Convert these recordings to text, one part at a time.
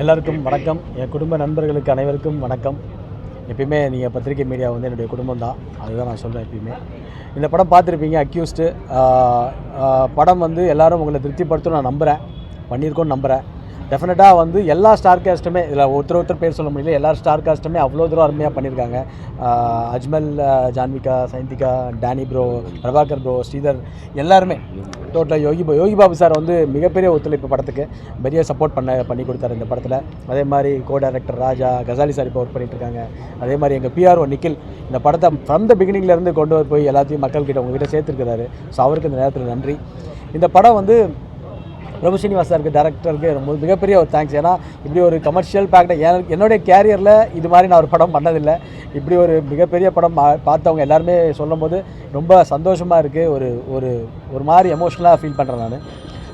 எல்லாருக்கும் வணக்கம். என் குடும்ப நண்பர்களுக்கு அனைவருக்கும் வணக்கம். எப்பயுமே நீங்கள் பத்திரிகை மீடியா வந்து என்னுடைய குடும்பம் தான் அதுதான் நான் சொல்கிறேன் எப்பயுமே. இந்த படம் பார்த்துருப்பீங்க அக்யூஸ்டு படம் வந்து எல்லாரும் உங்களை திருப்திப்படுத்தும் நான் நம்புகிறேன் பண்ணியிருக்கோன்னு நம்புகிறேன் டெஃபினட்டாக வந்து எல்லா ஸ்டார் காஸ்ட்டுமே இதில் ஒருத்தர் ஒருத்தர் பேர் சொல்ல முடியல எல்லா ஸ்டார் காஸ்ட்டுமே அவ்வளோ தூரம் அருமையாக பண்ணியிருக்காங்க. Ajmal Janvika Saindhika Danny bro Prabhakar bro Sridhar எல்லாருமே. டோட்டலாக யோகி பா- யோகி பாபு சார் வந்து மிகப்பெரிய ஒத்துழைப்பு படத்துக்கு பெரிய சப்போர்ட் பண்ண பண்ணி கொடுத்தாரு இந்த படத்தில். அதே மாதிரி co director Raja Kasali sir இப்போ ஒர்க் பண்ணிட்டு இருக்காங்க அதே மாதிரி எங்கள் பிஆர்ஓ நிக்கில் இந்த படத்தை ஃப்ரம் த பிகினிங்லேருந்து கொண்டு வர போய் எல்லாத்தையும் மக்கள்கிட்ட உங்ககிட்ட சேர்த்துருக்கிறாரு. ஸோ அவருக்கு இந்த நேரத்தில் நன்றி. இந்த படம் வந்து பிரபு ஸ்ரீனிவாஸ் சாருக்கு டேரக்டருக்கு ரொம்ப மிகப்பெரிய ஒரு தேங்க்ஸ் ஏன்னா இப்படி ஒரு கமர்ஷியல் பேக்டை என்னுடைய கேரியரில் இது மாதிரி நான் ஒரு படம் பண்ணதில்லை. இப்படி ஒரு மிகப்பெரிய படம் பா- பார்த்தவங்க எல்லாருமே சொல்லும்போது ரொம்ப சந்தோஷமாக இருக்குது ஒரு ஒரு ஒரு மாதிரி எமோஷ்னலாக ஃபீல் பண்ணுறேன் நான்.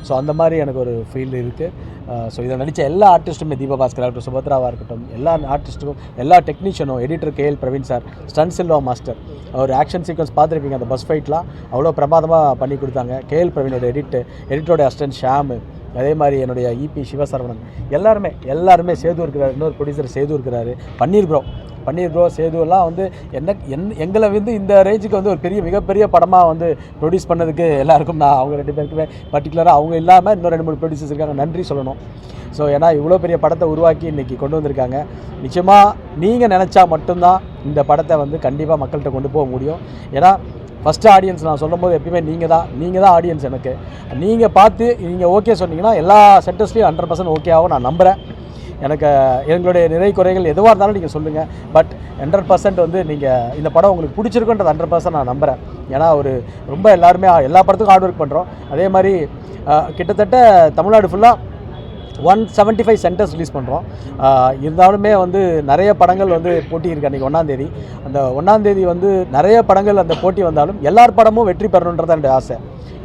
ஸோ அந்த மாதிரி எனக்கு ஒரு ஃபீல் இருக்குது ஸோ இதை நடித்த எல்லா ஆர்டிஸ்ட்டுமே தீபா பாஸ்கர் ஆகட்டும் சுபத்ராவாக இருக்கட்டும் எல்லா ஆர்டிஸ்ட்டுக்கும் எல்லா டெக்னீஷியனும் editor KL Praveen sir stunt Silva master ஒரு ஆக்ஷன் சீக்வன்ஸ் பார்த்துருப்பீங்க அந்த பஸ் ஃபைட்லாம் அவ்வளோ பிரமாதமாக பண்ணி கொடுத்தாங்க. கேஎல் பிரவீனோட எடிட்டு எடிட்டரோட அசிஸ்டன்ட் ஷாமு அதே மாதிரி என்னுடைய இபி சிவசரவணன். எல்லாருமே எல்லாருமே சேது இருக்கிறார். இன்னொரு ப்ரொடியூசர் சேது இருக்கிறாரு. பன்னீர் ப்ரோ பன்னீர் ப்ரோ சேதுவெல்லாம் வந்து என்ன என் எங்களை வந்து இந்த ரேஞ்சுக்கு வந்து ஒரு பெரிய மிகப்பெரிய படமாக வந்து ப்ரொடியூஸ் பண்ணதுக்கு எல்லாருக்கும் நான் அவங்க ரெண்டு பேருக்குமே பர்டிகுலராக அவங்க இல்லாமல் இன்னும் ரெண்டு மூணு ப்ரொடியூசர்ஸ் இருக்காங்க. நன்றி சொல்லணும். ஸோ ஏன்னா இவ்வளோ பெரிய படத்தை உருவாக்கி இன்றைக்கி கொண்டு வந்திருக்காங்க. நிச்சயமாக நீங்கள் நினச்சா மட்டும்தான் இந்த படத்தை வந்து கண்டிப்பாக மக்கள்கிட்ட கொண்டு போக முடியும். ஏன்னா ஃபஸ்ட்டு ஆடியன்ஸ் நான் சொல்லும்போது எப்பயுமே நீங்கள் தான் நீங்கள் தான் ஆடியன்ஸ் எனக்கு. நீங்கள் பார்த்து நீங்கள் ஓகே சொன்னீங்கன்னா எல்லா சென்டர்ஸ்லையும் ஹண்ட்ரட் பர்சன்ட் ஓகே ஆகும் நான் நம்புகிறேன் எனக்கு எங்களுடைய நிறை குறைகள் எதுவாக இருந்தாலும் நீங்கள் சொல்லுங்கள் பட் ஹண்ட்ரட் பர்சன்ட் வந்து நீங்கள் இந்த படம் உங்களுக்கு பிடிச்சிருக்குன்றது ஹண்ட்ரட் பர்சன்ட் நான் நம்புகிறேன் ஏன்னா ஒரு ரொம்ப எல்லாருமே எல்லா படத்துக்கும் ஹார்ட் ஒர்க் பண்ணுறோம் அதே மாதிரி கிட்டத்தட்ட தமிழ்நாடு ஃபுல்லாக one seventy five centres release பண்ணுறோம் இருந்தாலுமே வந்து நிறைய படங்கள் வந்து போட்டி இருக்கு அன்றைக்கி ஒன்றாந்தேதி அந்த ஒன்றாந்தேதி வந்து நிறைய படங்கள் அந்த போட்டி வந்தாலும் எல்லார் படமும் வெற்றி பெறணுன்றது என்னுடைய ஆசை.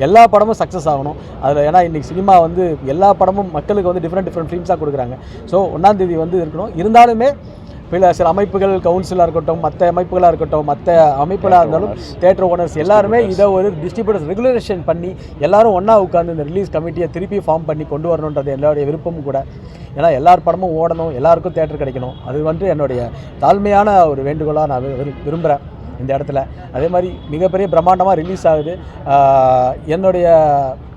எல்லா படமும் சக்ஸஸ் ஆகணும். அதில் ஏன்னா இன்றைக்கி சினிமா வந்து எல்லா படமும் மக்களுக்கு வந்து டிஃப்ரெண்ட் டிஃப்ரெண்ட் ஃபிலிம்ஸாக கொடுக்குறாங்க. ஸோ ஒன்றாந்தேதி வந்து இருக்கணும். இருந்தாலுமே சில சில அமைப்புகள் கவுன்சிலாக இருக்கட்டும் மற்ற அமைப்புகளாக இருக்கட்டும் மற்ற அமைப்புகளாக இருந்தாலும் தேட்டர் ஓனர்ஸ் எல்லாருமே இதை ஒரு டிஸ்ட்ரிபியூட்டர்ஸ் ரெகுலேஷன் பண்ணி எல்லாரும் ஒன்றா உட்காந்து இந்த ரிலீஸ் கமிட்டியை திருப்பி ஃபார்ம் பண்ணி கொண்டு வரணுன்றது எல்லாருடைய விருப்பமும் கூட. ஏன்னா எல்லார் படமும் ஓடணும் எல்லாருக்கும் தேட்டர் கிடைக்கணும். அது வந்து என்னுடைய தாழ்மையான ஒரு வேண்டுகோளாக நான் விரு- விரும்புகிறேன் இந்த இடத்துல. அதே மாதிரி மிகப்பெரிய பிரம்மாண்டமாக ரிலீஸ் ஆகுது. என்னுடைய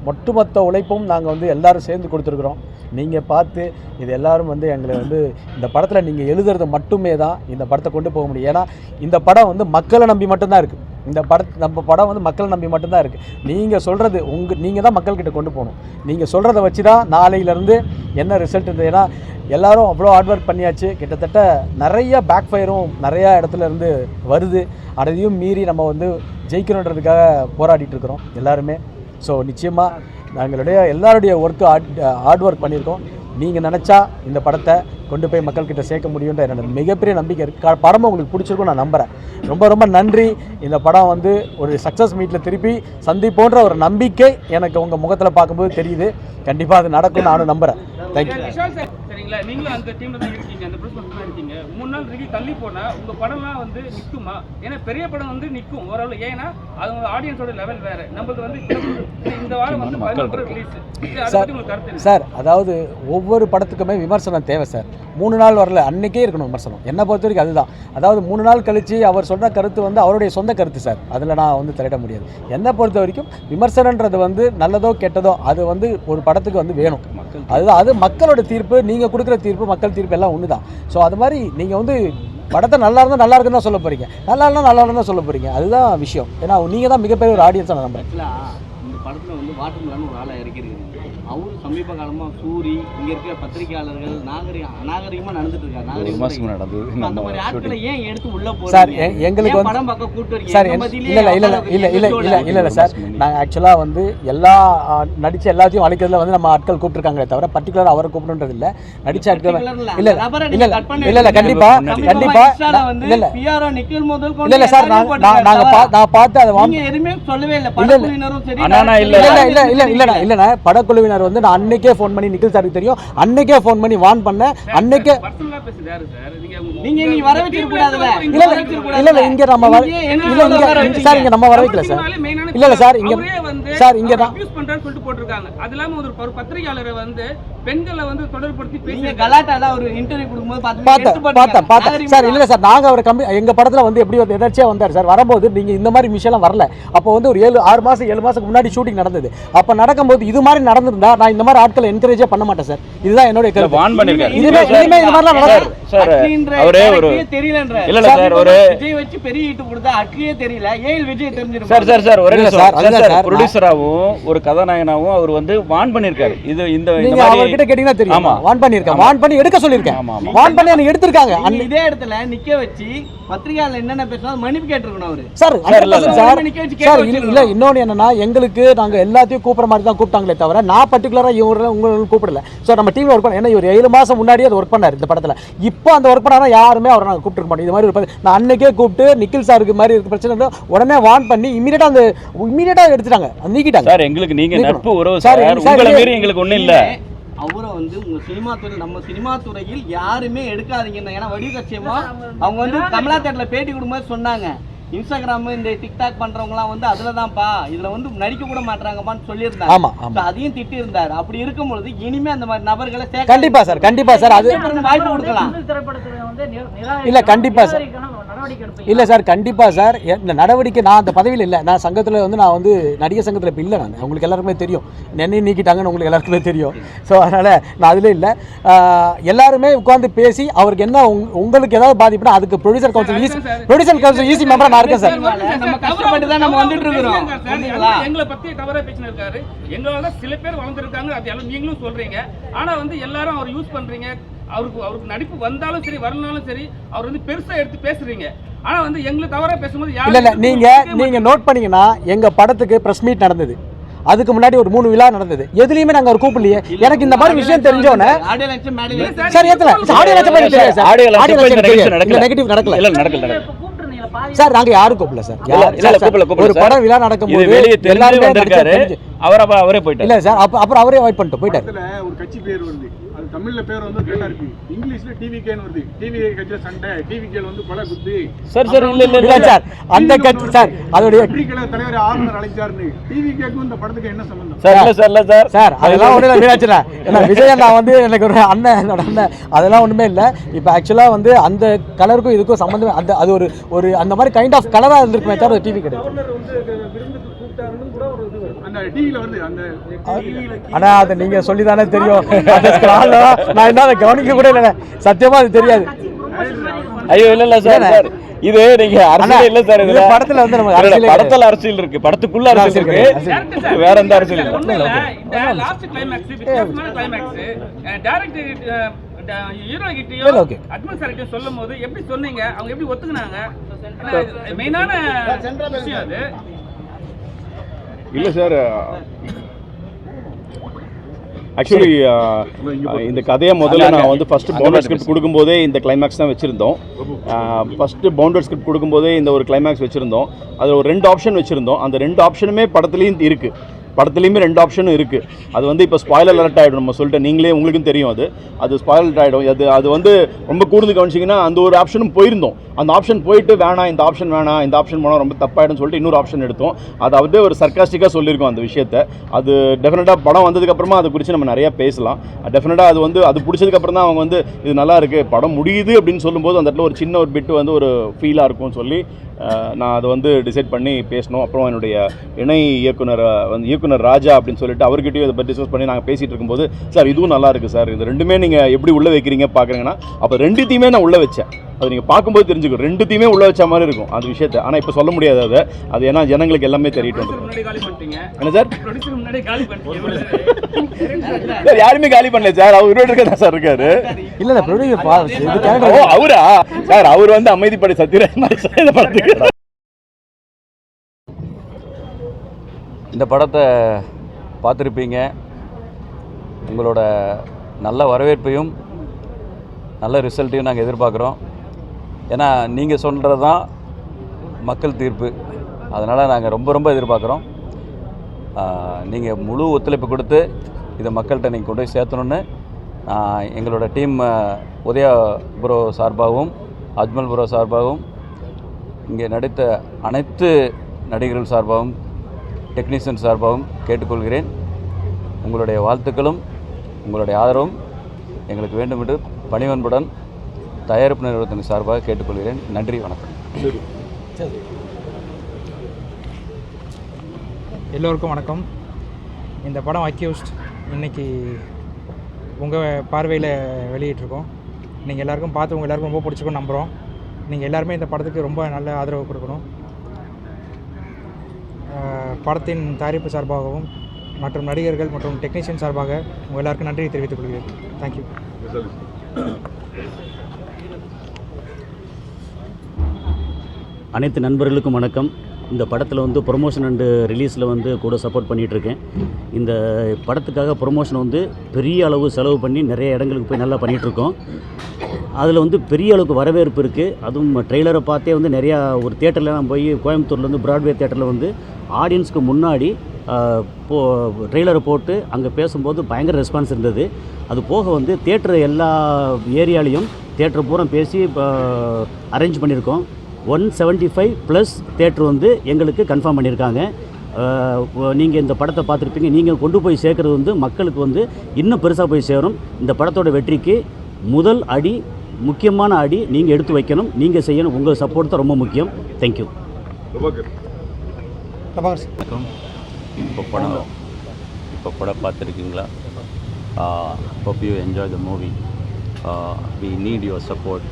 ஒட்டுமொத்த உழைப்பும் நாங்கள் வந்து எல்லாரும் சேர்ந்து கொடுத்துருக்குறோம். நீங்கள் பார்த்து இது எல்லாரும் வந்து எங்களை வந்து இந்த படத்தில் நீங்கள் எழுதுறது மட்டுமே தான் இந்த படத்தை கொண்டு போக முடியும். ஏன்னா இந்த படம் வந்து மக்களை நம்பி மட்டும்தான் இருக்குது இந்த பட நம்ம படம் வந்து மக்களை நம்பி மட்டும்தான் இருக்குது நீங்கள் சொல்கிறது உங்கள் நீங்கள் தான் மக்கள்கிட்ட கொண்டு போகணும். நீங்கள் சொல்கிறத வச்சு தான் நாளையிலேருந்து என்ன ரிசல்ட் இருந்தது ஏன்னா எல்லோரும் அவ்வளோ ஹார்ட் ஒர்க் பண்ணியாச்சு. கிட்டத்தட்ட நிறைய பேக் ஃபயரும் நிறையா இடத்துல இருந்து வருது. அதையும் மீறி நம்ம வந்து ஜெயிக்கணுன்றதுக்காக போராடிட்டு இருக்கிறோம் எல்லாருமே. ஸோ நிச்சயமாக நாங்களுடைய எல்லாருடைய ஒர்க்கு ஹார்ட் ஒர்க் பண்ணியிருக்கோம். நீங்கள் நினச்சா இந்த படத்தை கொண்டு போய் மக்கள்கிட்ட சேர்க்க முடியுன்ற என்னோட மிகப்பெரிய நம்பிக்கை இருக்குது படமும் உங்களுக்கு பிடிச்சிருக்கும் நான் நம்புகிறேன் ரொம்ப ரொம்ப நன்றி. இந்த படம் வந்து ஒரு சக்ஸஸ் மீட்டில் திருப்பி சந்திப்போன்ற ஒரு நம்பிக்கை எனக்கு உங்கள் முகத்தில் பார்க்கும்போது தெரியுது. கண்டிப்பாக அது நடக்கும் நானும் நம்புகிறேன் தேங்க்யூ சரிங்களா? நீங்களும் அந்த டீம்ல தான் இருக்கீங்க அந்த ப்ரொசஸ் தான் இருக்கீங்க. மூணு நாள் ரிலீஸ் தள்ளி போனா உங்க படம்லாம் வந்து ஏன்னா பெரிய படம் வந்து நிக்கும் ஓரளவு. ஏன்னா அது உங்க ஆடியன்ஸோட லெவல் வேற. நம்மளுக்கு வந்து இந்த- வாரம் வந்து ரிலீஸ்? சார் அதாவது ஒவ்வொரு படத்துக்குமே விமர்சனம் தேவை சார் மூணு நாள் வரல அன்னைக்கே இருக்கணும் விமர்சனம். என்னை பொறுத்த வரைக்கும் அதுதான். அதாவது மூணு நாள் கழிச்சு அவர் சொன்ன கருத்து வந்து அவருடைய சொந்த கருத்து சார். அதில் நான் வந்து தலையிட முடியாது. என்னை பொறுத்த வரைக்கும் விமர்சனன்றது வந்து நல்லதோ கெட்டதோ அது வந்து ஒரு படத்துக்கு வந்து வேணும். அதுதான் அது மக்களோட தீர்ப்பு நீங்கள் கொடுக்குற தீர்ப்பு மக்கள் தீர்ப்பு எல்லாம் ஒன்று தான் ஸோ அது மாதிரி நீங்கள் வந்து படத்தை நல்லா இருந்தால் நல்லா இருக்குன்னு தான் சொல்ல போகிறீங்க நல்லா இருந்தால் நல்லா இருந்தால் சொல்ல போகிறீங்க அதுதான் விஷயம். ஏன்னா நீங்கள் தான் மிகப்பெரிய ஒரு ஆடியன்ஸாக நான் நம்புறேன். படத்தில் வந்து வாட்டர்மேலான ஒரு ஆளை இறக்கியிருக்குது அவரு சமீப காலமாக சூரி இங்கே இருக்கிற பத்திரிகையாளர்கள் நாகரிக அநாகரிகமாக நடந்துட்டு ஒரு மாசம் நடந்தது. நாகரிகமாக அந்த மாதிரி ஆட்களை ஏன் எடுத்து உள்ள சார், போறீங்க? எ- எங்களுக்கு படம் பார்க்க கூட்டு சார் இல்ல இல்ல இல்ல இல்ல இல்ல இல்ல இல்ல இல்ல சார். நாங்கள் ஆக்சுவலாக வந்து எல்லா நடிச்ச எல்லாத்தையும் அழைக்கிறதுல வந்து நம்ம ஆட்கள் கூப்பிட்டுருக்காங்களே தவிர பர்டிகுலர் அவரை கூப்பிடுன்றது இல்ல. நடிச்ச ஆட்கள் இல்ல, இல்ல இல்ல இல்ல cut பண்ணி இல்ல இல்ல சார் எல்லாரையும் நான் பார்த்து அதை வாம் நீங்க எதுவுமே சொல்லவே இல்ல. சரி அண்ணா, இல்ல இல்ல படக்குழுவினர் வந்து நான் அன்னைக்கே ஃபோன் பண்ணி நிக்கில் சாருக்கு தெரியும். அன்னைக்கே ஃபோன் பண்ணி வார்ன் பண்ணேன். அன்னைக்கே நீங்க நீங்க இல்ல. இல்ல இங்க நம்ம வர இல்ல இங்க? சார் இங்க நம்ம வர வைக்கல சார் இல்ல இல்ல சார் இங்க வந்து சார் இங்க தான் abuse பண்றான்னு சொல்லிட்டு போட்டிருக்காங்க. அது இல்லாம ஒரு ஒரு பத்திரிகையாளரை வந்து பெண்களை வந்து தொடர்படுத்தி நீங்க பேசி கலாட்டால ஒரு இன்டர்வியூ கொடுக்கும்போது பார்த்து பார்த்தேன். பார்த்தேன் பார்த்தேன். சார் இல்லை சார் நாங்கள் அவர் கம்பி எங்கள் படத்தில் வந்து எப்படி வந்து எதாச்சியாக வந்தார் சார் வரும்போது நீங்கள் இந்த மாதிரி விஷயம்லாம் வரல. அப்போ வந்து ஒரு ஏழு ஆறு மாதம் ஏழு மாதத்துக்கு முன்னாடி ஷூட்டிங் நடந்தது. அப்போ நடக்கும்போது இது மாதிரி நடந்திருந்தா நான் இந்த மாதிரி ஆட்களை என்கரேஜே பண்ண மாட்டேன் சார் இதுதான் கருத்து. வான் பண்ணிருக்காரு. இனிமே இனிமே இந்த மாதிரிலாம் நடக்காது. சார் அட்லின்ற அவரே ஒரு தெரியலன்ற. இல்ல இல்ல சார் ஒரு விஜய் வச்சு பெரிய ஹிட் கொடுத்தா அட்லியே தெரியல. ஏழு விஜய் தெரிஞ்சிருக்கும் சார் சார் சார் ஒரே இல்ல நிமிஷம். சார், சார் அதுதான் சார் சார், ப்ரொடியூசராகவும் ஒரு கதாநாயகனாகவும் அவர் வந்து வான் பண்ணிருக்காரு. இது இந்த இந்த மாதிரி அவர்கிட்ட கேட்டீங்கன்னா தெரியும். வான் பண்ணியிருக்கேன் வான் பண்ணி எடுக்க. வான் பண்ணி எனக்கு எடுத்திருக்காங்க. இதே இடத்துல நிக்க வச்சு பத்திரிகையாளர் என்னென்ன பேசினா மன்னிப்பு கேட்டிருக்கணும் அவரு. சார் சார், இல்ல, 100% இல்ல. சார். நிக்க வச்சு கேட்க சார் இல்ல வச்சிருக்கணும். இல்ல இன்னொன்று என்னன்னா எங்களுக்கு நாங்க எல்லாத்தையும் கூப்பிட்ற மாதிரி தான் கூப்பிட்டாங்களே தவிர நான் பர்டிகுலராக இவங்க உங்களுக்கு கூப்பிடல. ஸோ நம்ம டீம்ல ஒர்க் பண்ண ஏன்னா இவர் ஏழு மாசம் முன்னாடியே அது ஒர்க் பண்ணார் இந்த படத்துல. இப்போ அந்த ஒர்க் பண்ணாரா யாருமே அவரை கூப்பிட்டு மாட்டோம். இது மாதிரி ஒரு நான் அன்னைக்கே கூப்பிட்டு நிக்கில் சாருக்கு மாதிரி இருக்க பிரச்சனை இருந்தா உடனே வான் பண்ணி இமீடியட்டா அந்த இமீடியட்டா எடுத்துட்டாங்க. நீக்கிட்டாங்க. சார் எங்களுக்கு நீங்க. நட்பு உறவு சார், சார். சார், எங்களுக்கு ஒண்ணும் இல்ல. அவரை வந்து உங்க சினிமா துறை நம்ம சினிமா துறையில் யாருமே எடுக்காதீங்க ஏன்னா வடிவு கட்சியமா அவங்க வந்து கமலா தேட்டர்ல பேட்டி கொடுக்கும்போது சொன்னாங்க. இன்ஸ்டாகிராம் இந்த டிக்டாக் பண்றவங்கலாம் வந்து அதுல தான்ப்பா இதுல வந்து நடிக்க கூட மாட்டாங்கப்பான்னு சொல்லியிருந்தாங்க ஆமா, ஆமா. So அதையும் திட்டி இருந்தாரு அப்படி இருக்கும் பொழுது இனிமே அந்த மாதிரி நபர்களை கண்டிப்பா சார் கண்டிப்பா சார். அது வாய்ப்பு கொடுக்கலாம். இல்ல, கண்டிப்பா சார். இல்ல சார் கண்டிப்பா சார். இந்த நடவடிக்கை நான் அந்த பதவியில் இல்லை. நான் சங்கத்துல வந்து நான் வந்து நடிகர் சங்கத்துல இப்போ இல்லை நான். உங்களுக்கு எல்லாருக்குமே தெரியும். என்னை நீக்கிட்டாங்கன்னு உங்களுக்கு எல்லாருக்குமே தெரியும். ஸோ அதனால நான் அதுல இல்லை. எல்லாருமே உட்கார்ந்து பேசி அவருக்கு என்ன உங்க- உங்களுக்கு ஏதாவது பாதிப்புனா அதுக்கு producer council EC producer council EC மெம்பரா நான் இருக்கேன் சார்? எங்களை பத்தி தவறா பேசினு இருக்காரு எங்களால சில பேர் வளர்ந்துருக்காங்க. அது எல்லாம் நீங்களும் சொல்றீங்க. ஆனா வந்து எல்லாரும் அவர் யூஸ் பண்றீங்க. அவருக்கு அவருக்கு நடிப்பு வந்தாலும் சரி வரலனாலும் சரி அவர் வந்து பெருசா எடுத்து பேசுறீங்க. ஆனா வந்து எங்களை தவறா பேசும்போது இல்ல இல்ல யாரும் நீங்க நீங்க நோட் பண்ணீங்கன்னா எங்க படத்துக்கு பிரஸ் மீட் நடந்தது. அதுக்கு முன்னாடி ஒரு மூணு விழா நடந்தது. எதுலயுமே நாங்க ஒரு கூப்பிடலையே. எனக்கு இந்த மாதிரி விஷயம் தெரிஞ்சோன்னே சார் ஏத்தல. ஆடியோ லட்சம். நெகட்டிவ் நடக்கல. இல்ல நடக்கல. சார் நாங்க யாரும் கூப்பிடல சார். ஒரு. படம் விழா வெளியே தெரிஞ்சு எல்லாருமே. அவர் போயிட்டாரு. இல்ல சார் அப்ப அப்புறம் அவரே அவாய்ட் பண்ணிட்டு போயிட்டாரு. தமிழ்ல பேர் வந்து கிரேட்டா இருக்கு. இங்கிலீஷ்ல டிவிகேன்னு வருது. டிவிகே கட்சியில சண்டை. டிவிகேல வந்து கொலை குத்து. சார் சார் இல்ல இல்ல சார். அந்த கட்சி சார். அதோடைய பத்திரிகையாளர் தலைவர் ஆளுநர் அழைச்சாருன்னு. டிவிகேக்கும் இந்த படத்துக்கு என்ன சம்பந்தம்? சார் இல்ல சார் இல்ல சார். சார் அதெல்லாம் ஒன்றும் மீனாட்சிண்ணா ஏன்னா விஜய் அண்ணா வந்து எனக்கு ஒரு அண்ணன் என்னோட அண்ணன். அதெல்லாம் ஒன்றுமே இல்லை. இப்போ ஆக்சுவலாக வந்து அந்த கலருக்கும் இதுக்கும் சம்மந்தமே அந்த அது ஒரு ஒரு அந்த மாதிரி கைண்ட் ஆஃப் கலராக இருந்திருக்குமே தவிர டிவி கிடையாது அந்த டிவில வருது அந்த ஆனா அதை நீங்க சொல்லி தானே தெரியும். நான் என்ன அதை கவனிக்க கூட இல்லை சத்தியமா அது தெரியாது. ஐயோ இல்ல இல்ல சார் சார். இது நீங்க அரசியல் இல்ல சார் இது இதுல. படத்துல வந்து இல்ல, அரசியலே படத்துல அரசியல் இருக்கு. படத்துக்குள்ள அரசியல் இருக்கு. வேற எந்த அரசியல் இல்ல. லாஸ்ட் கிளைமேக்ஸ் வித்தியாசமான கிளைமேக்ஸ் டைரக்டர் ஹீரோ கிட்டயோ. அட்மின் சார் கிட்டயோ சொல்லும் போது எப்படி சொன்னீங்க? அவங்க எப்படி ஒத்துக்குனாங்க? மெயினான விஷயம் அது. இல்லை சார் ஆக்சுவலி இந்த கதையை முதல்ல நான் வந்து ஃபர்ஸ்ட் பவுண்டர் ஸ்கிரிப்ட் கொடுக்கும்போதே இந்த கிளைமேக்ஸ் தான் வச்சுருந்தோம். ஃபர்ஸ்ட் பவுண்டர் ஸ்கிரிப்ட் கொடுக்கும்போதே இந்த ஒரு கிளைமேக்ஸ் வச்சுருந்தோம். அதில் ஒரு ரெண்டு ஆப்ஷன் வச்சுருந்தோம். அந்த ரெண்டு ஆப்ஷனுமே படத்துலையும் இருக்குது படத்துலையுமே ரெண்டு ஆப்ஷனும் இருக்குது அது வந்து இப்போ ஸ்பாயிலர் அலர்ட் ஆகிடும் நம்ம சொல்லிட்டு நீங்களே உங்களுக்கும் தெரியும் அது. அது ஸ்பாயிலர் ஆகிடும் அது அது வந்து ரொம்ப கூர்ந்து கவனிச்சிங்கன்னா அந்த ஒரு ஆப்ஷனும் போயிருந்தோம். அந்த ஆப்ஷன் போயிட்டு வேணாம் இந்த ஆப்ஷன் வேணாம் இந்த ஆப்ஷன் போனால் ரொம்ப தப்பாயிடும் சொல்லிட்டு இன்னொரு ஆப்ஷன் எடுத்தோம். அது அப்படியே ஒரு சர்க்காஸ்டிக்காக சொல்லியிருக்கோம் அந்த விஷயத்த. அது டெஃபினட்டாக படம் வந்ததுக்கப்புறமா அதை குறித்து நம்ம நிறையா பேசலாம். டெஃபினட்டாக அது வந்து அது பிடிச்சதுக்கப்புறம் தான் அவங்க வந்து இது நல்லா இருக்குது படம் முடியுது அப்படின்னு சொல்லும்போது அந்த இடத்துல ஒரு சின்ன ஒரு பிட்டு வந்து ஒரு ஃபீலாக இருக்கும்னு சொல்லி நான் அதை வந்து டிசைட் பண்ணி பேசணும். அப்புறம் என்னுடைய இணை இயக்குனர் வந்து இயக்குனர் ராஜா அப்படின்னு சொல்லிட்டு அவர்கிட்டயும் இதை பற்றி டிஸ்கஸ் பண்ணி நாங்கள் பேசிகிட்டு இருக்கும்போது சார் இதுவும் நல்லா இருக்குது சார். இது ரெண்டுமே நீங்கள் எப்படி உள்ளே வைக்கிறீங்க பார்க்குறீங்கன்னா அப்போ ரெண்டுத்தையுமே நான் உள்ளே வச்சேன். அது நீங்கள் பார்க்கும்போது தெரிஞ்சுக்கும். ரெண்டுத்தையுமே உள்ளே வச்ச மாதிரி இருக்கும் அந்த விஷயத்தை. ஆனால் இப்போ சொல்ல முடியாது அதை. அது ஏன்னா ஜனங்களுக்கு எல்லாமே தெரியட்டும் என்ன சார்? சார் யாருமே காலி பண்ணல சார். அவர் இருக்க தான் சார் இருக்காரு? இல்ல இல்ல ப்ரொடியூசர் ஓ அவரா? சார் அவர் வந்து அமைதிப்படை சத்யராஜ் சார் இந்த படத்துக்கு இந்த படத்தை பார்த்துருப்பீங்க. உங்களோட நல்ல வரவேற்பையும் நல்ல ரிசல்ட்டையும் நாங்கள் எதிர்பார்க்குறோம். ஏன்னா நீங்கள் சொல்கிறது தான் மக்கள் தீர்ப்பு. அதனால் நாங்கள் ரொம்ப ரொம்ப எதிர்பார்க்குறோம். நீங்கள் முழு ஒத்துழைப்பு கொடுத்து இதை மக்கள்கிட்ட நீங்கள் கொண்டு போய் சேர்த்தணுன்னு நான் எங்களோட டீம் உதயா புரோ சார்பாகவும் அஜ்மல் புரோ சார்பாகவும் இங்கே நடித்த அனைத்து நடிகர்கள் சார்பாகவும் டெக்னீஷியன் சார்பாகவும் கேட்டுக்கொள்கிறேன். உங்களுடைய வாழ்த்துக்களும் உங்களுடைய ஆதரவும் எங்களுக்கு வேண்டும் என்று பணிவன்புடன் தயாரிப்பு நிறுவனத்தின் சார்பாக கேட்டுக்கொள்கிறேன். நன்றி வணக்கம். சரி. எல்லோருக்கும் வணக்கம். இந்த படம் அக்யூஸ்ட் இன்னைக்கு உங்கள் பார்வையில் வெளியிட்டிருக்கோம். நீங்கள் எல்லாருக்கும் பார்த்து உங்கள் எல்லாருக்கும் ரொம்ப பிடிச்சிக்கும் நம்புகிறோம் நீங்கள் எல்லாருமே இந்த படத்துக்கு ரொம்ப நல்ல ஆதரவு கொடுக்கணும். படத்தின் தயாரிப்பு சார்பாகவும் மற்றும் நடிகர்கள் மற்றும் டெக்னீஷியன் சார்பாக உங்கள் எல்லாருக்கும் நன்றி தெரிவித்துக் கொள்கிறேன். தேங்க்யூ அனைத்து நண்பர்களுக்கும் வணக்கம். இந்த படத்தில் வந்து ப்ரொமோஷன் அண்டு ரிலீஸில் வந்து கூட சப்போர்ட் பண்ணிகிட்ருக்கேன் இந்த படத்துக்காக ப்ரொமோஷன் வந்து பெரிய அளவு செலவு பண்ணி நிறைய இடங்களுக்கு போய் நல்லா பண்ணிகிட்ருக்கோம் அதில் வந்து பெரிய அளவுக்கு வரவேற்பு இருக்குது அதுவும் ட்ரெய்லரை பார்த்தே வந்து நிறையா ஒரு தேட்டர்லாம் போய் கோயம்புத்தூர்லேருந்து ப்ராட்வே தேட்டரில் வந்து ஆடியன்ஸ்க்கு முன்னாடி போ ட்ரெய்லரை போட்டு அங்கே பேசும்போது பயங்கர ரெஸ்பான்ஸ் இருந்தது. அது போக வந்து தேட்டர் எல்லா ஏரியாலையும் தேட்டர் பூரா பேசி அரேஞ்ச் பண்ணியிருக்கோம். One seventy five plus theatre வந்து எங்களுக்கு கன்ஃபார்ம் பண்ணியிருக்காங்க. நீங்கள் இந்த படத்தை பார்த்துருப்பீங்க. நீங்கள் கொண்டு போய் சேர்க்குறது வந்து மக்களுக்கு வந்து இன்னும் பெருசாக போய் சேரும். இந்த படத்தோட வெற்றிக்கு முதல் அடி முக்கியமான அடி நீங்கள் எடுத்து வைக்கணும். நீங்கள் செய்யணும். உங்கள் சப்போர்ட் தான் ரொம்ப முக்கியம். தேங்க்யூ வணக்கம். இப்போ படம் இப்போ படம் பார்த்துருக்கீங்களா? Hope you enjoy the movie we need your support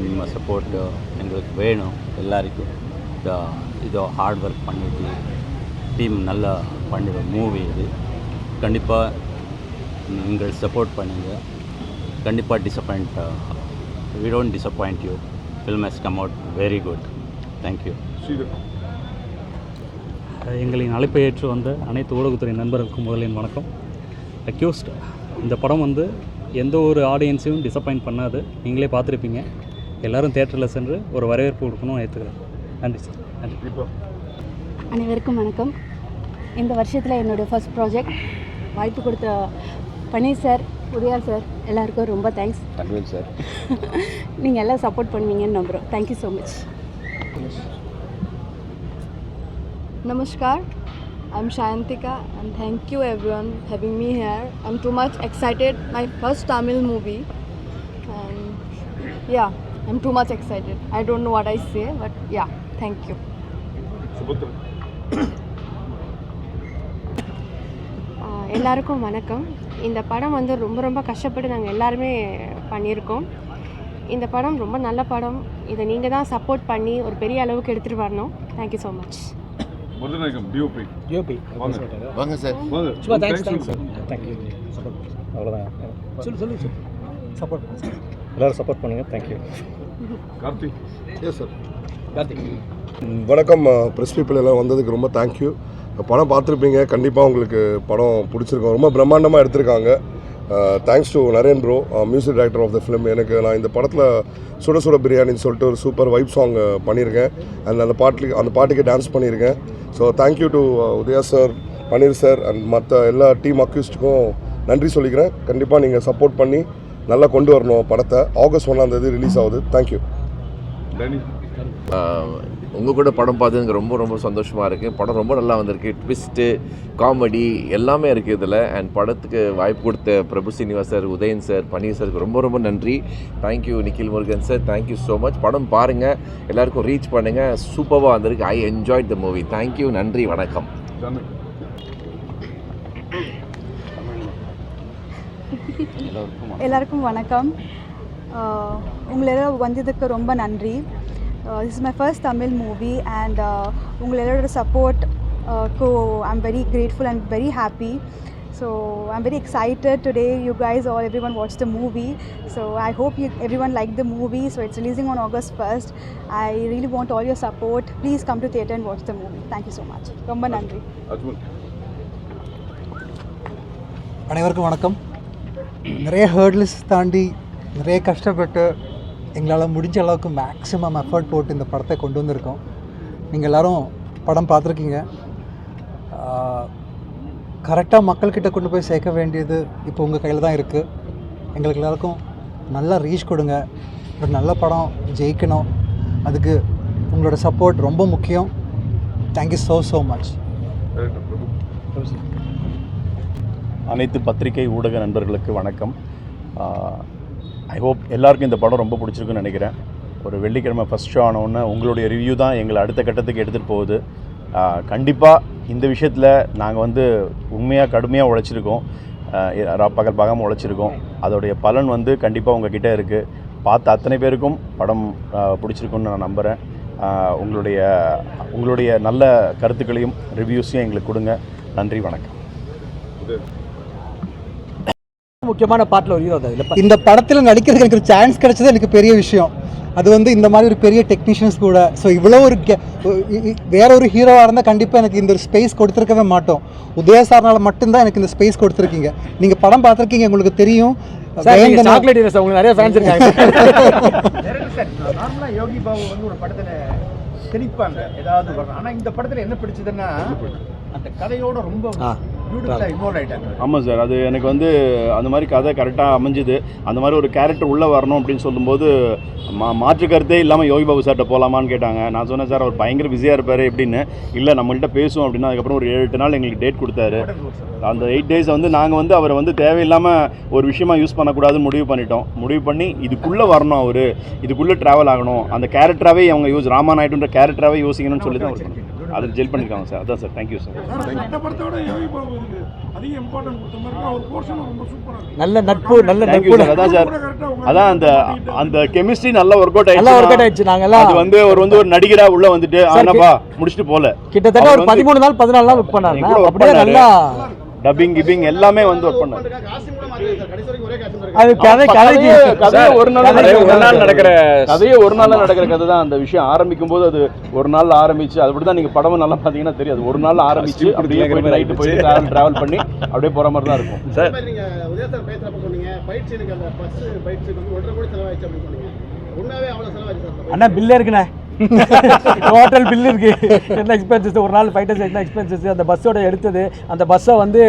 ನಿಮ್ಮ ಸಪೋರ್ಟ್ எங்களுக்கு வேணும் எல்லாருக்கும் இத- இதோ ஹார்ட் ஒர்க் பண்ணிட்டு டீம் நல்லா பண்ணுற மூவி இது கண்டிப்பாக நீங்கள் சப்போர்ட் பண்ணுங்க கண்டிப்பாக disappoint we don't disappoint you film has come out very good thank you எங்களின் அழைப்பை ஏற்று வந்த அனைத்து ஊடகத்துறை நண்பர்களுக்கும் முதலின் வணக்கம் அக்யூஸ்ட் இந்த படம் வந்து எந்த ஒரு ஆடியன்ஸையும் டிசப்பாயிண்ட் பண்ணாது நீங்களே பார்த்துருப்பீங்க எல்லாரும் தேட்டரில் சென்று ஒரு வரவேற்பு கொடுக்கணும்னு ஏற்றுக்கிறேன் நன்றி சார். நன்றி. அனைவருக்கும் வணக்கம். இந்த வருஷத்தில் என்னுடைய ஃபர்ஸ்ட் ப்ராஜெக்ட் வாய்ப்பு கொடுத்த பன்னீர் சார் உதயா சார் எல்லாருக்கும் ரொம்ப தேங்க்ஸ் கன்வீன் சார். நீங்கள் எல்லாம் சப்போர்ட் பண்ணுவீங்கன்னு நம்புகிறோம் thank you so much Namaskar, I'm Shayantika and thank you everyone having me here. I'm too much excited. My first Tamil movie. And yeah, I'm too much excited. I don't know what I say, but yeah, thank you. ஆஹ் எல்லாருக்கும் வணக்கம். இந்த படம் வந்து ரொம்ப ரொம்ப கஷ்டப்பட்டு நாங்கள் எல்லாருமே பண்ணியிருக்கோம். இந்த படம் ரொம்ப நல்ல படம். இதை நீங்கள் தான் சப்போர்ட் பண்ணி ஒரு பெரிய அளவுக்கு எடுத்துகிட்டு வரணும். Thank you so much Marudhanayagam DOP UP வாங்க. சார். சும்மா thanks thanks thank you support அவ்வளோதான் சொல்லு சொல்லு சப்போர்ட் எல்லோரும் சப்போர்ட் பண்ணுங்கள் thank you Karthik S sir Karthik வணக்கம் ப்ரெஸ் பீப்புள் எல்லாம் வந்ததுக்கு ரொம்ப தேங்க்யூ படம் பார்த்துருப்பீங்க. கண்டிப்பாக உங்களுக்கு படம் பிடிச்சிருக்கும். ரொம்ப பிரம்மாண்டமாக எடுத்திருக்காங்க. Thanks to Naren bro music director of the film எனக்கு நான் இந்த படத்தில் சுட சுட பிரியாணின்னு சொல்லிட்டு ஒரு சூப்பர் வைப் சாங் பண்ணியிருக்கேன். அண்ட் அந்த பாட்டுக்கு அந்த பாட்டுக்கு டான்ஸ் பண்ணியிருக்கேன். So thank you to Udhaya sir Paneer sir and மற்ற எல்லா டீம் அக்யூஸ்டுக்கும் நன்றி சொல்லிக்கிறேன். கண்டிப்பாக நீங்கள் சப்போர்ட் பண்ணி நல்லா கொண்டு வரணும் படத்தை. ஆகஸ்ட் ஒன்றாம் தேதி ரிலீஸ் ஆகுது. Thank you Danny. உங்கள் கூட படம் பார்த்து எனக்கு ரொம்ப ரொம்ப சந்தோஷமாக இருக்குது படம் ரொம்ப நல்லா வந்திருக்கு. ட்விஸ்ட்டு காமெடி எல்லாமே இருக்குது இதில். அண்ட் படத்துக்கு வாய்ப்பு கொடுத்த பிரபு சீனிவாஸ் சார் உதயன் சார் பன்னீர் சாருக்கு ரொம்ப ரொம்ப நன்றி. Thank you Nikhil Murugan sir thank you so much படம் பாருங்கள் எல்லாருக்கும் ரீச் பண்ணுங்கள் சூப்பராக வந்திருக்கு. I enjoy the movie thank you நன்றி. வணக்கம். எல்லாருக்கும் வணக்கம் ஆஹ் உங்களெல்லாம் வந்ததுக்கு ரொம்ப நன்றி this is my first Tamil movie and உங்களோட சப்போர்ட் க்கு I'm very grateful and very happy so I'm very excited today you guys all everyone watch the movie so I hope you everyone like the movie so it's releasing on August first I really want all your support please come to theatre and watch the movie thank you so much ரொம்ப நன்றி அஜ்மல் அனைவருக்கும் வணக்கம் நிறைய ஹேர்ட்லிஸ் தாண்டி நிறைய கஷ்டப்பட்டு எங்களால் முடிஞ்ச அளவுக்கு மேக்ஸிமம் எஃபர்ட் போட்டு இந்த படத்தை கொண்டு வந்திருக்கோம். நீங்கள் எல்லோரும் படம் பார்த்துருக்கீங்க. கரெக்டாக மக்கள்கிட்ட கொண்டு போய் சேர்க்க வேண்டியது இப்போ உங்கள் கையில் தான் இருக்குது எங்களுக்கு எல்லாருக்கும் நல்லா ரீச் கொடுங்க. ஒரு நல்ல படம் ஜெயிக்கணும். அதுக்கு உங்களோட சப்போர்ட் ரொம்ப முக்கியம். தேங்க்யூ ஸோ ஸோ மச் அனைத்து பத்திரிகை ஊடக நண்பர்களுக்கு வணக்கம். ஐ ஹோப் எல்லாருக்கும் இந்த படம் ரொம்ப பிடிச்சிருக்குன்னு நினைக்கிறேன். ஒரு வெள்ளிக்கிழமை ஃபஸ்ட் ஷோ ஆனவுடனே உங்களுடைய ரிவ்யூ தான் எங்களை அடுத்த கட்டத்துக்கு எடுத்துகிட்டு போகுது. கண்டிப்பாக இந்த விஷயத்தில் நாங்கள் வந்து உண்மையாக கடுமையாக உழைச்சிருக்கோம். பகல் பகமாக உழைச்சிருக்கோம். அதோடைய பலன் வந்து கண்டிப்பாக உங்ககிட்ட இருக்குது பார்த்த அத்தனை பேருக்கும் படம் பிடிச்சிருக்குன்னு நான் நம்புகிறேன் உங்களுடைய உங்களுடைய நல்ல கருத்துக்களையும் ரிவ்யூஸையும் எங்களுக்கு கொடுங்க. நன்றி வணக்கம். முக்கியமான பாட்டில் ஒரு ஹீரோ தான் இந்த படத்தில் நடிக்கிறதுக்கு எனக்கு ஒரு சான்ஸ் கிடைச்சது எனக்கு பெரிய விஷயம். அது வந்து இந்த மாதிரி ஒரு பெரிய டெக்னீஷியன்ஸ் கூட. ஸோ இவ்வளோ ஒரு வேற ஒரு ஹீரோவாக இருந்தால் கண்டிப்பாக எனக்கு இந்த ஒரு ஸ்பேஸ் கொடுத்துருக்கவே மாட்டோம். உதய சார்னால மட்டும்தான் எனக்கு இந்த ஸ்பேஸ் கொடுத்துருக்கீங்க. நீங்கள் படம் பார்த்துருக்கீங்க உங்களுக்கு தெரியும். சாக்லேட் உங்களுக்கு நிறைய ஃபேன்ஸ் இருக்காங்க. நார்மலாக யோகி பாபு வந்து ஒரு படத்தில் திணிப்பாங்க ஏதாவது ஆனால் இந்த படத்தில் என்ன பிடிச்சதுன்னா அந்த கதையோட ரொம்ப ஆமாம் சார். அது எனக்கு வந்து அந்த மாதிரி கதை கரெக்டாக அமைஞ்சுது. அந்த மாதிரி ஒரு கேரக்டர் உள்ளே வரணும் அப்படின்னு சொல்லும்போது மா மாற்று கருத்தே இல்லாமல் யோகி பாபு சார்கிட்ட போகலாமான்னு கேட்டாங்க. நான் சொன்னேன் சார் அவர் பயங்கர பிஸியாக இருப்பார் எப்படின்னு இல்லை நம்மள்கிட்ட பேசுவோம் அப்படின்னா. அதுக்கப்புறம் ஒரு ஏழு எட்டு நாள் எங்களுக்கு டேட் கொடுத்தாரு. அந்த எயிட் டேஸ் வந்து நாங்கள் வந்து அவரை வந்து தேவையில்லாமல் ஒரு விஷயமா யூஸ் பண்ணக்கூடாதுன்னு முடிவு பண்ணிட்டோம். முடிவு பண்ணி இதுக்குள்ளே வரணும் அவர். இதுக்குள்ளே ட்ராவல் ஆகணும். அந்த கேரக்டராகவே அவங்க யூஸ் ராமாநாயுடுன்ற கேரக்டராகவே யோசிக்கணும்னு சொல்லி தான் அவர் அது ஜெல் பண்ணியிருக்காங்க சார். அதான் சார். தேங்க்யூ சார் நல்ல நட்பு நல்ல நட்பு. சார் அதான் சார். அதான் அந்த அந்த கெமிஸ்ட்ரி நல்லா ஒர்க் அவுட் நல்லா ஆயிடுச்சு ஒர்க் அவுட் ஆயிடுச்சு. நாங்க எல்லாம் அது வந்து ஒரு வந்து ஒரு நடிகரா உள்ள வந்துட்டு ஆனாப்பா முடிச்சுட்டு போல. கிட்டத்தட்ட ஒரு பதிமூணு நாள் பதினாலு நாள் ஒர்க் பண்ணாரு work அப்படியே. நல்லா டப்பிங் கிப்பிங் எல்லாமே வந்து ஒர்க் பண்ணாரு. அது கதை கதைக்கு கதையே- ஒரு நாள் ஒரு நாள் நடக்கிற கதையே ஒரு நாள்ல நடக்கிற கதை தான் அந்த விஷயம். ஆரம்பிக்கும் போது அது ஒரு நாள்ல ஆரம்பிச்சு அது தான் நீங்க படமும் நல்லா பாத்தீங்கன்னா தெரியும். அது ஒரு நாள்ல ஆரம்பிச்சு அப்படியே நைட்டு போயிட்டு டிராவல் டிராவல் பண்ணி அப்படியே போற மாதிரி தான் இருக்கும். சார். நீங்க உதய சார் பேசுறப்ப சொன்னீங்க ஃபைட் சீனுக்கு அந்த பஸ் ஃபைட் சீன் வந்து ஒன்றரை கோடி செலவாயிடுச்சு அப்படின்னு சொன்னீங்க. உண்மையாவே அவ்வளவு செலவாயிடுச்சு சார் அண்ணா பில்லே இருக்குண்ணே. டோட்டல் பில் இருக்கு. என்ன எக்ஸ்பென்சஸ் ஒரு நாள் ஃபைட்டர்ஸ் என்ன எக்ஸ்பென்சஸ் அந்த பஸ்ஸோட எடுத்தது. அந்த பஸ்ஸை வந்து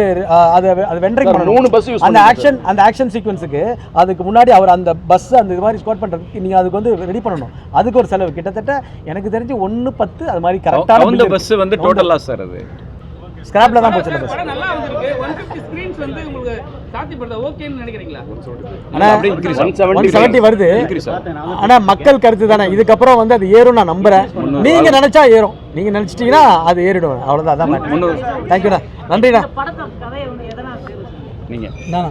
அதை அது பண்ணணும். மூணு use அந்த. ஆக்ஷன் அந்த ஆக்ஷன் சீக்வன்ஸுக்கு அதுக்கு முன்னாடி அவர் அந்த பஸ் அந்த இது மாதிரி ஸ்கோர் பண்ணுறதுக்கு நீங்கள் அதுக்கு வந்து ரெடி பண்ணணும். அதுக்கு ஒரு செலவு. கிட்டத்தட்ட எனக்கு தெரிஞ்சு ஒன்று பத்து அது மாதிரி கரெக்டான பஸ் வந்து டோட்டல் லாஸ் சார் அது? ஸ்கிராப்ல தான் போச்சு பஸ் ஒன் ஃபிஃப்டி ஸ்க்ரீன்ஸ் வந்து உங்களுக்கு சாத்தியப்படுத்த ஓகேன்னு நினைக்கிறீங்களா? ஆனா அப்படியே increase ஆகும். 170 வருது. Increase ஆகும். ஆனா மக்கள் கருத்து தானே. இதுக்கப்புறம் வந்து அது ஏறும் நான் நம்புறேன். நீங்க நினைச்சா ஏறும். நீங்க நினைச்சிட்டீங்கன்னா அது ஏறிடும். அவ்வளவுதான். அதான் தேங்க்யூண்ணா நன்றிண்ணா. நீங்க. நானா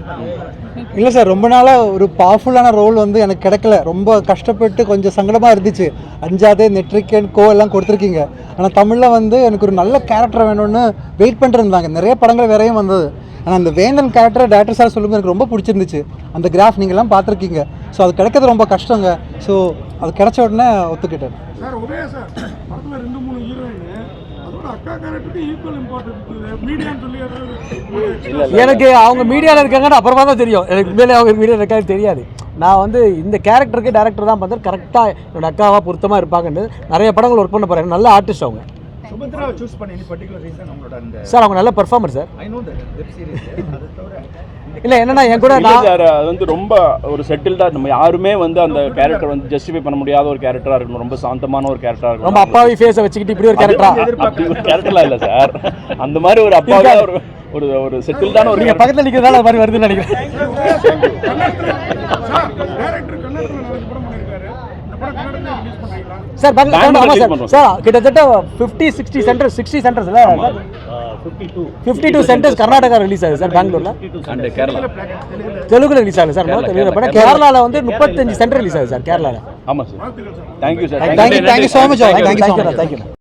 இல்லை சார் ரொம்ப நாளாக ஒரு பவர்ஃபுல்லான ரோல் வந்து எனக்கு கிடைக்கல. ரொம்ப கஷ்டப்பட்டு கொஞ்சம் சங்கடமாக இருந்துச்சு. அஞ்சாதே நெட்ரிக்கன் கோ எல்லாம் கொடுத்துருக்கீங்க. ஆனால் தமிழில் வந்து எனக்கு ஒரு நல்ல கேரக்டர் வேணும்னு வெயிட் பண்ணிருந்தாங்க. நிறைய படங்கள் வேறையும் வந்தது. ஆனால் அந்த வேந்தன் கேரக்டர் டேரக்டர் சார் சொல்லும்போது எனக்கு ரொம்ப பிடிச்சிருந்துச்சு. அந்த கிராஃப் நீங்கள்லாம் பார்த்துருக்கீங்க. ஸோ அது கிடைக்கிறது ரொம்ப கஷ்டங்க. ஸோ அது கிடைச்ச உடனே ஒத்துக்கிட்டேன். எனக்கு அவங்க மீடியாவில் இருக்காங்கன்னு அப்புறமா தான் தெரியும். எனக்கு உண்மையிலே அவங்க மீடியாவில் இருக்காங்க தெரியாது. நான் வந்து இந்த கேரக்டருக்கு டேரக்டர் தான் பார்த்து கரெக்டாக என்னோட அக்காவா பொருத்தமாக இருப்பாங்கன்னு நிறைய படங்கள் ஒர்க் பண்ண போகிறாங்க நல்ல ஆர்டிஸ்ட் அவங்க. சுபத்ராவை சூஸ் பண்ண எனி பர்டிகுலர் ரீசன் அவங்களோட அந்த சார் அவங்க நல்ல performer sir I know that web series அதை தவிர இல்லை என்னன்னா என் கூட சார் அது வந்து ரொம்ப ஒரு செட்டில்டா நம்ம யாருமே வந்து அந்த கேரக்டர் வந்து ஜஸ்டிஃபை பண்ண முடியாத ஒரு கேரக்டரா இருக்கணும். ரொம்ப சாந்தமான ஒரு கேரக்டரா இருக்கணும். ரொம்ப அப்பாவி ஃபேஸை வச்சுக்கிட்டு இப்படி ஒரு கேரக்டரா அப்படி ஒரு கேரக்டர்லாம் இல்ல சார் அந்த மாதிரி ஒரு அப்பாவே ஒரு ஒரு ஒரு செட்டில்டான ஒரு character. பக்கத்தில் நிற்கிறதால அது மாதிரி வருதுன்னு நினைக்கிறேன். சார் டைரக்டர் கன்னடத்தில் நாலஞ்சு படம் பண்ணியிருக்காரு. இந்த படம் கன்னடத்தில் ரிலீஸ் பண்ணீங்களா சார் பெங்களூர் ஆமாம் சார். சார் கிட்டத்தட்ட fifty sixty centres sixty சென்டர்ஸில் fifty two centres Karnataka release ஆகுது சார் பெங்களூரில் அண்ட் கேரளா. தெலுங்குல ரிலீஸ் ஆகுது சார் கேரளா, தெலுங்குல. படம் கேரளா. கேரளாவில் வந்து முப்பத்தஞ்சு சென்டர் ரிலீஸ் ஆகுது சார் கேரளாவில் ஆமா sir. Thank you sir thank you thank you so much thank you thank you